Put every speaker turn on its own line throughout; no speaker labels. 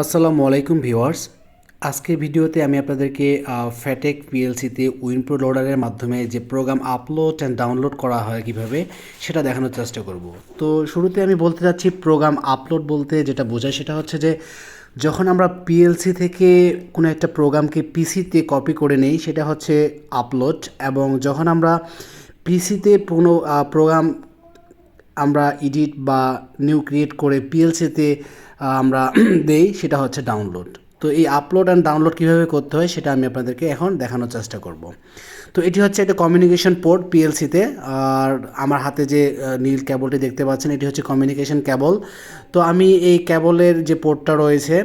আসসালামু আলাইকুম ভিউয়ার্স। আজকের ভিডিওতে আমি আপনাদেরকে ফ্যাটেক পিএলসিতে উইনপ্রো লোডারের মাধ্যমে যে প্রোগ্রাম আপলোড অ্যান্ড ডাউনলোড করা হয় কীভাবে, সেটা দেখানোর চেষ্টা করব। তো শুরুতে আমি বলতে যাচ্ছি প্রোগ্রাম আপলোড বলতে যেটা বোঝায় সেটা হচ্ছে যে, যখন আমরা পিএলসি থেকে কোনো একটা প্রোগ্রামকে পিসিতে কপি করে নেই, সেটা হচ্ছে আপলোড এবং যখন আমরা পিসিতে কোনো প্রোগ্রাম আমরা এডিট বা নিউ ক্রিয়েট করে পিএলসিতে আমরা দেই, সেটা হচ্ছে ডাউনলোড তো এই আপলোড অ্যান্ড ডাউনলোড কীভাবে করতে হয়, সেটা আমি আপনাদেরকে এখন দেখানোর চেষ্টা করব। তো এটি হচ্ছে একটা কমিউনিকেশন পোর্ট পিএলসিতে আর আমার হাতে যে নীল ক্যাবলটি দেখতে পাচ্ছেন, এটি হচ্ছে কমিউনিকেশন ক্যাবল তো আমি এই ক্যাবলের যে পোর্টটা রয়েছে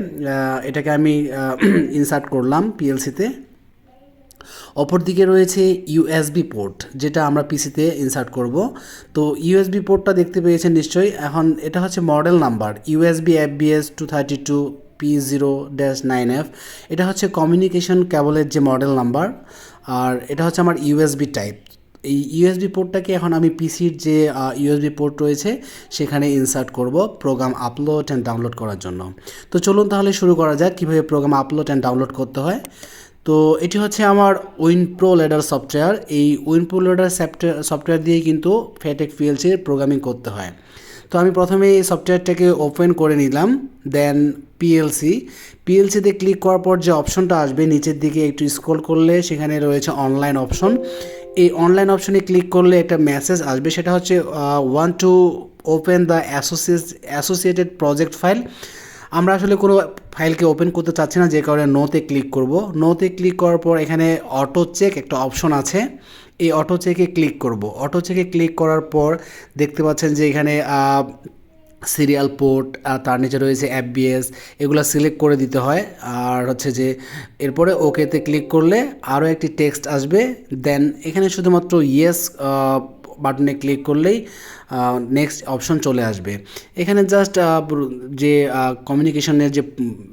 এটাকে আমি ইনসার্ট করলাম পিএলসিতে অপরদিকে রয়েছে ইউএসবি পোর্ট যেটা আমরা পিসিতে ইনসার্ট করব। তো ইউএসবি পোর্টটা দেখতে পেয়েছেন নিশ্চয়ই। এখন এটা হচ্ছে model number USB FBS two thirty two P zero dash nine F এটা হচ্ছে কমিউনিকেশন ক্যাবলের যে মডেল নাম্বার আর এটা হচ্ছে আমার ইউএসবি টাইপ এই ইউএসবি পোর্টটাকে এখন আমি পিসির যে ইউএসবি পোর্ট রয়েছে, সেখানে ইনসার্ট করব প্রোগ্রাম আপলোড অ্যান্ড ডাউনলোড করার জন্য। তো চলুন তাহলে শুরু করা যাক, কীভাবে প্রোগ্রাম আপলোড অ্যান্ড ডাউনলোড করতে হয়। তো এটি হচ্ছে আমার উইনপ্রো লেডার সফটওয়্যার এই উইনপ্রো লেডার সফটওয়্যার সফটওয়্যার দিয়ে কিন্তু ফেটেক পিএলসির প্রোগ্রামিং করতে হয়। তো আমি প্রথমে এই সফটওয়্যারটাকে ওপেন করে নিলাম দেন পিএলসি পিএলসিতে ক্লিক করার পর যে অপশনটা আসবে, নিচের দিকে একটু স্ক্রল করলে সেখানে রয়েছে অনলাইন অপশন এই অনলাইন অপশনে ক্লিক করলে একটা মেসেজ আসবে, সেটা হচ্ছে one two open the associate associated project file আমরা আসলে কোনো ফাইলকে ওপেন করতে চাচ্ছি না, যে কারণে নোতে ক্লিক করব। নোতে ক্লিক করার পর এখানে অটো চেক একটা অপশন আছে। এই অটো চেকে ক্লিক করব। অটো চেকে ক্লিক করার পর দেখতে পাচ্ছেন যে এখানে সিরিয়াল পোর্ট তার নিচে রয়েছে অ্যাপবিএস এগুলো সিলেক্ট করে দিতে হয়। আর হচ্ছে যে এরপরে ওকেতে ক্লিক করলে আরও একটি টেক্সট আসবে। দেন এখানে শুধুমাত্র ইয়েস বাটনে ক্লিক করলেই নেক্সট অপশন চলে আসবে। এখানে জাস্ট যে কমিউনিকেশনের যে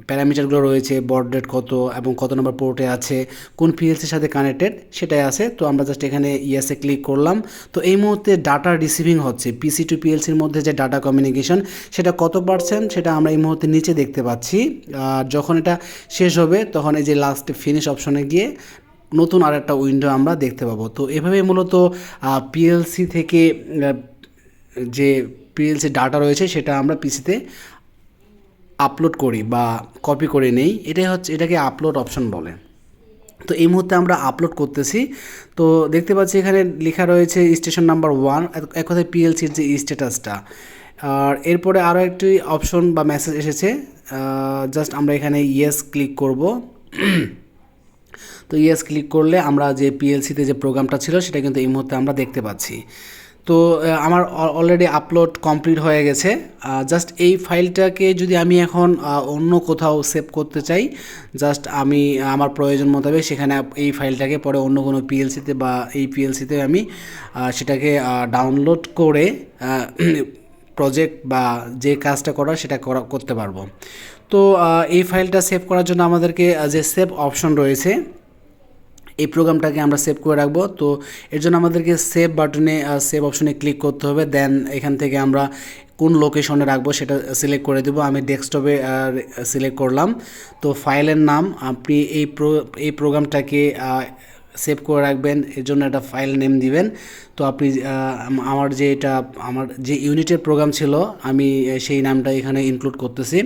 প্যারামিটারগুলো রয়েছে বড কত এবং কত নম্বর পোর্টে আছে, কোন পিএলসির সাথে কানেক্টেড সেটাই আছে। তো আমরা জাস্ট এখানে ইয়েসে ক্লিক করলাম। তো এই মুহূর্তে ডাটা রিসিভিং হচ্ছে। পিসি টু পিএলসির মধ্যে যে ডাটা কমিউনিকেশন সেটা কত পার্সেন্ট সেটা আমরা এই মুহূর্তে নিচে দেখতে পাচ্ছি। আর যখন এটা শেষ হবে, তখন এই যে লাস্ট ফিনিশ অপশনে গিয়ে নতুন আর একটা উইন্ডো আমরা দেখতে পাবো। তো এভাবে মূলত পিএলসি থেকে যে পিএলসি ডাটা রয়েছে সেটা আমরা পিসিতে আপলোড করি বা কপি করে নেই। এটাই হচ্ছে, এটাকে আপলোড অপশন বলে। তো এই মুহূর্তে আমরা আপলোড করতেছি। তো দেখতে পাচ্ছি এখানে লেখা রয়েছে স্টেশন নাম্বার ওয়ান এক কথায় পিএলসির যে স্ট্যাটাসটা আর এরপরে আরও একটি অপশন বা মেসেজ এসেছে। জাস্ট আমরা এখানে ইয়েস ক্লিক করব। তো ইয়েস ক্লিক করলে আমরা যে পিএলসিতে যে প্রোগ্রামটা ছিল, সেটা কিন্তু এই মুহূর্তে আমরা দেখতে পাচ্ছি। তো আমার অলরেডি আপলোড কমপ্লিট হয়ে গেছে। জাস্ট এই ফাইলটাকে যদি আমি এখন অন্য কোথাও সেভ করতে চাই জাস্ট আমি, আমার প্রয়োজন মোতাবেক সেখানে এই ফাইলটাকে পরে অন্য কোনো পিএলসিতে বা এই পিএলসিতে আমি সেটাকে ডাউনলোড করে প্রজেক্ট বা যে কাজটা করার সেটা করা, করতে পারব। তো এই ফাইলটা সেভ করার জন্য আমাদেরকে যে সেভ অপশন রয়েছে, এই প্রোগ্রামটাকে আমরা সেভ করে রাখব। তো, এর জন্য আমাদেরকে সেভ বাটনে সেভ অপশনে ক্লিক করতে হবে। দেন এখান থেকে আমরা কোন লোকেশনে রাখব সেটা সিলেক্ট করে দেবো। আমি ডেস্কটপে সিলেক্ট করলাম। তো ফাইলের নাম, আপনি এই প্রো এই প্রোগ্রামটাকে সেভ করে রাখবেন, এর জন্য একটা ফাইল নেম দিবেন। তো আপনি আমার যে এটা, আমার যে ইউনিটের প্রোগ্রাম ছিল, আমি সেই নামটা এখানে ইনক্লুড করতেছি।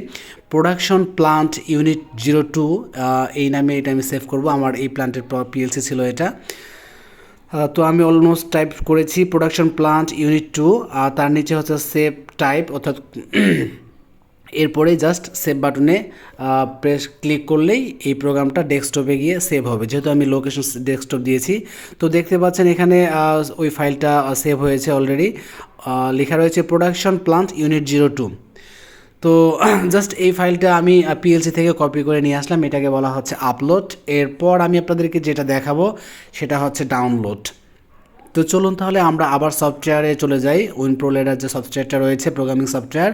Production plant unit zero two এই নামে এটা আমি সেভ করব। আমার এই প্লান্টের পিএলসি ছিল এটা। তো আমি অলমোস্ট টাইপ করেছি প্রোডাকশন প্লান্ট ইউনিট টু আর তার নিচে হচ্ছে সেভ টাইপ অর্থাৎ এরপরে জাস্ট সেভ বাটনে প্রেস ক্লিক করলেই এই প্রোগ্রামটা ডেস্কটপে গিয়ে সেভ হবে। যেহেতু আমি লোকেশন ডেস্কটপ দিয়েছি, তো দেখতে পাচ্ছেন এখানে ওই ফাইলটা সেভ হয়েছে অলরেডি লেখা রয়েছে production plant unit zero two তো জাস্ট এই ফাইলটা আমি পিএলসি থেকে কপি করে নিয়ে আসলাম। এটাকে বলা হচ্ছে আপলোড এরপর আমি আপনাদেরকে যেটা দেখাবো, সেটা হচ্ছে ডাউনলোড তো চলুন তাহলে আমরা আবার সফটওয়্যারে চলে যাই। উইনপ্রো লেডার যে সফটওয়্যারটা রয়েছে প্রোগ্রামিং সফটওয়্যার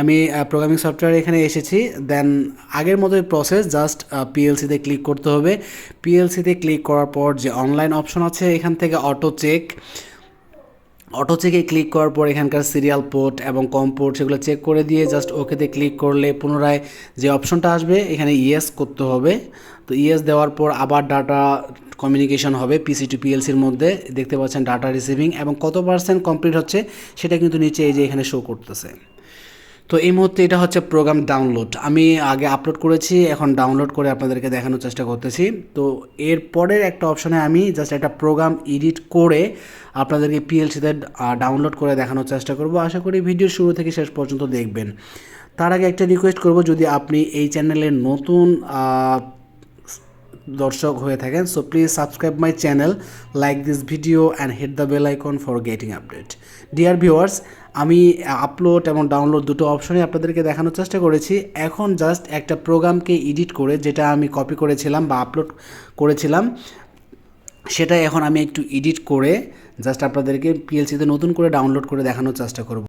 আমি প্রোগ্রামিং সফটওয়্যার এখানে এসেছি। দেন আগের মতোই প্রসেস জাস্ট পিএলসিতে ক্লিক করতে হবে। পিএলসিতে ক্লিক করার পর যে অনলাইন অপশন আছে, এখান থেকে অটো চেক অটো চেকে ক্লিক করার পর এখানকার সিরিয়াল পোর্ট এবং কম পোর্ট সেগুলো চেক করে দিয়ে জাস্ট ওকেতে ক্লিক করলে পুনরায় যে অপশনটা আসবে, এখানে ইয়েস করতে হবে। তো ইয়েস দেওয়ার পর আবার ডাটা কমিউনিকেশন হবে পিসি টু পিএলসির মধ্যে। দেখতে পাচ্ছেন ডাটা রিসিভিং এবং কত পার্সেন্ট কমপ্লিট হচ্ছে সেটা কিন্তু নিচে এই যে এখানে শো করতেছে। তো এই মুহূর্তে এটা হচ্ছে প্রোগ্রাম ডাউনলোড আমি আগে আপলোড করেছি, এখন ডাউনলোড করে আপনাদেরকে দেখানোর চেষ্টা করতেছি। তো এর পরের একটা অপশনে আমি জাস্ট একটা প্রোগ্রাম এডিট করে আপনাদেরকে পিএলসিতে ডাউনলোড করে দেখানোর চেষ্টা করব। আশা করি ভিডিও শুরু থেকে শেষ পর্যন্ত দেখবেন। তার আগে একটা রিকোয়েস্ট করব, যদি আপনি এই চ্যানেলে নতুন দর্শক হয়ে থাকেন। So please subscribe my channel like this video and hit the bell icon for getting update dear viewers আমি আপলোড এবং ডাউনলোড দুটো অপশনই আপনাদেরকে দেখানোর চেষ্টা করেছি। এখন জাস্ট একটা প্রোগ্রামকে এডিট করে যেটা আমি কপি করেছিলাম বা আপলোড করেছিলাম, সেটা এখন আমি একটু এডিট করে জাস্ট আপনাদেরকে পিএলসিতে নতুন করে ডাউনলোড করে দেখানোর চেষ্টা করব।